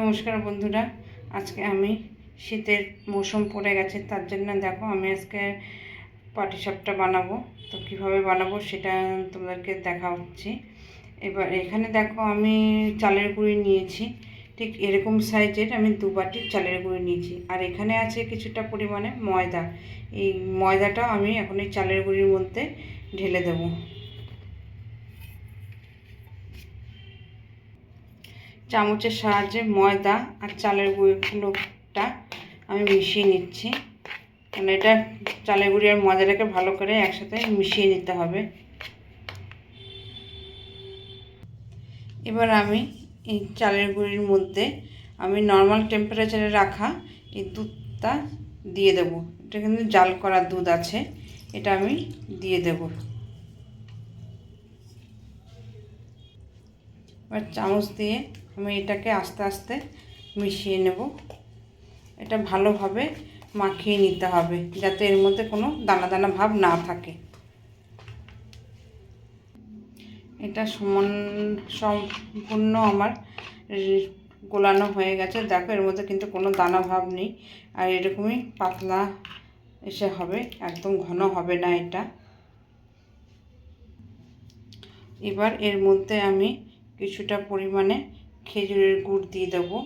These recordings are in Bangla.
নমস্কার বন্ধুরা। আজকে আমি শীতের মৌসুম পড়ে গেছে, তার জন্য দেখো আমি আজকে পাটিসাপটা বানাবো। তো কীভাবে বানাবো সেটা তোমাদেরকে দেখা হচ্ছে। এবার এখানে দেখো আমি চালের গুঁড়ি নিয়েছি, ঠিক এরকম সাইজের আমি দু বাটি চালের গুঁড়ি নিয়েছি। আর এখানে আছে কিছুটা পরিমাণে ময়দা। এই ময়দাটা আমি এখন এই চালের গুঁড়ির মধ্যে ঢেলে দেবো। চামচের সাহায্যে ময়দা আর চালের গুঁড়োটা আমি মিশিয়ে নিচ্ছি। মানে এটা চালের গুঁড়ি আর ময়দাটাকে ভালো করে একসাথে মিশিয়ে নিতে হবে। এবার আমি এই চালের গুঁড়ির মধ্যে আমি নর্মাল টেম্পারেচারে রাখা এই দুধটা দিয়ে দেবো। এটা কিন্তু জাল করা দুধ আছে, এটা আমি দিয়ে দেবো। এবার চামচ দিয়ে আমি এটাকে আস্তে আস্তে মিশিয়ে নেব। এটা ভালোভাবে মাখিয়ে নিতে হবে যাতে এর মধ্যে কোনো দানা দানা ভাব না থাকে। এটা সমান সম্পূর্ণ আমার গোলানো হয়ে গেছে। দেখো, এর মধ্যে কিন্তু কোনো দানা ভাব নেই। আর এরকমই পাতলা এসে হবে, একদম ঘন হবে না এটা। এবার এর মধ্যে আমি কিছুটা পরিমাণে খেজুরের গুড় দিয়ে দেবো।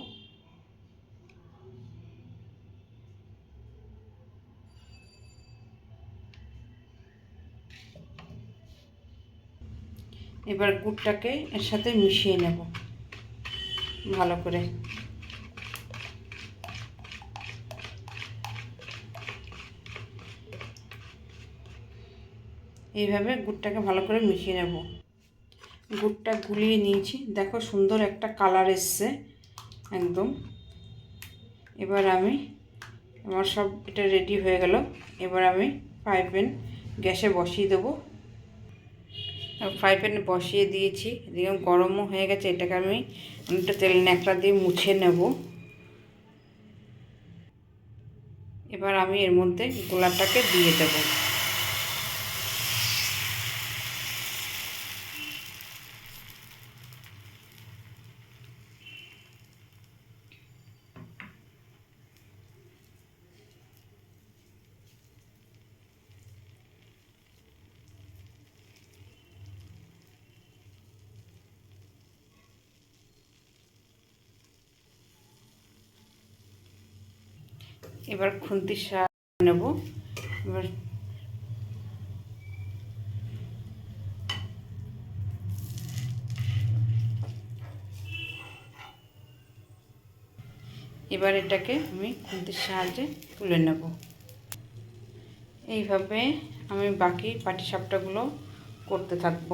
এবার গুড়টাকে এর সাথে মিশিয়ে নেব, ভালো করে। এইভাবে গুড়টাকে ভালো করে মিশিয়ে নেব। গুড়টা গুলিয়ে নিয়েছি। দেখো সুন্দর একটা কালার এসছে, একদম। এবার আমি আমার সব এটা রেডি হয়ে গেল। এবার আমি ফ্রাই প্যান গ্যাসে বসিয়ে দেবো। ফ্রাই প্যানে বসিয়ে দিয়েছি, এদিকে গরমও হয়ে গেছে, এটাকে আমি অনেকটা তেল ন্যাকড়া দিয়ে মুছে নেব। এবার আমি এর মধ্যে গোলাটাকে দিয়ে দেবো। এবার খুন্তির সাহায্যে নেব। এবার এবার এটাকে আমি খুন্তির সাহায্যে তুলে নেব। এইভাবে আমি বাকি পাটিসাপটাগুলো করতে থাকব।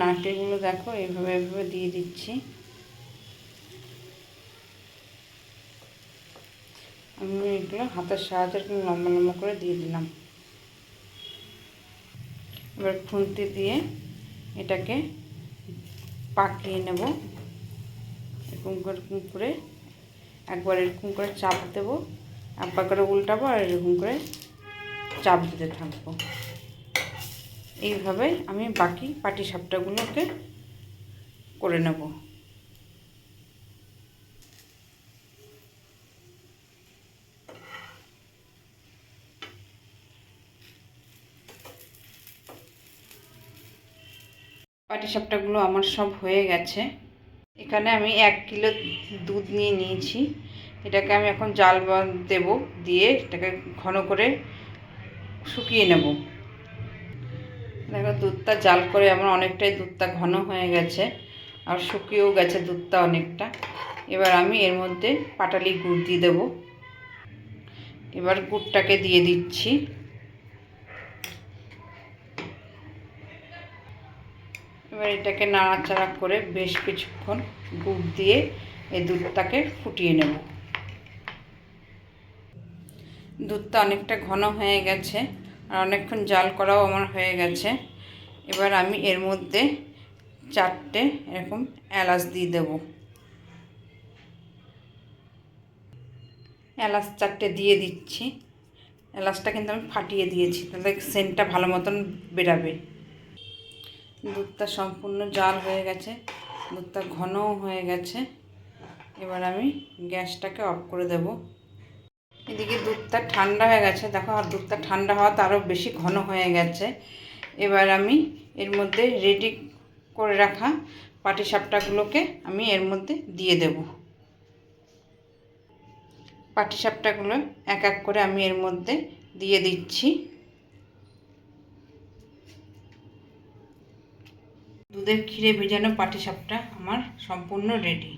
নারকেলগুলো দেখো, এইভাবে এইভাবে দিয়ে দিচ্ছি। আমি এগুলো হাতের সাহায্যে এরকম লম্বা লম্বা করে দিয়ে দিলাম। এবার খুন্তি দিয়ে এটাকে পাকিয়ে নেব। এরকম এরকম করে একবার এরকম করে চাপ দেবো। একবার করে উল্টাবো আর এরকম করে চাপ দিতে থাকব। এইভাবে আমি বাকি পাটি সাপটাগুলোকে করে নেব। পাটিসাপটাগুলো আমার সব হয়ে গেছে। এখানে আমি এক কিলো দুধ নিয়ে নিয়েছি। এটাকে আমি এখন জাল দেব দিয়ে এটাকে ঘন করে শুকিয়ে নেব। দেখো দুধটা জাল করে আমার অনেকটাই দুধটা ঘন হয়ে গেছে আর শুকিয়েও গেছে দুধটা অনেকটা। এবার আমি এর মধ্যে পাটালি গুড় দিয়ে দেবো। এবার গুড়টাকে দিয়ে দিচ্ছি। এবার এটাকে নাড়াচাড়া করে বেশ কিছুক্ষণ গুড় দিয়ে এই দুধটাকে ফুটিয়ে নেব। দুধটা অনেকটা ঘন হয়ে গেছে আর অনেকক্ষণ জাল করাও আমার হয়ে গেছে। এবার আমি এর মধ্যে চারটে এরকম এলাচ দিয়ে দেব। এলাচ চারটে দিয়ে দিচ্ছি। এলাচটা কিন্তু আমি ফাটিয়ে দিয়েছি, তাহলে সেন্টটা ভালো মতন বেরাবে। দুধটা সম্পূর্ণ জাল হয়ে গেছে, দুধটা ঘনও হয়ে গেছে। এবার আমি গ্যাসটাকে অফ করে দেব। এদিকে দুধটা ঠান্ডা হয়ে গেছে, দেখো আর দুধটা ঠান্ডা হওয়াতে আরও বেশি ঘন হয়ে গেছে। এবার আমি এর মধ্যে রেডি করে রাখা পাটিসাপটাগুলোকে আমি এর মধ্যে দিয়ে দেব। পাটিসাপটাগুলো এক এক করে আমি এর মধ্যে দিয়ে দিচ্ছি। দুধের ক্ষীরে ভেজানো পাটিসাপটা আমার সম্পূর্ণ রেডি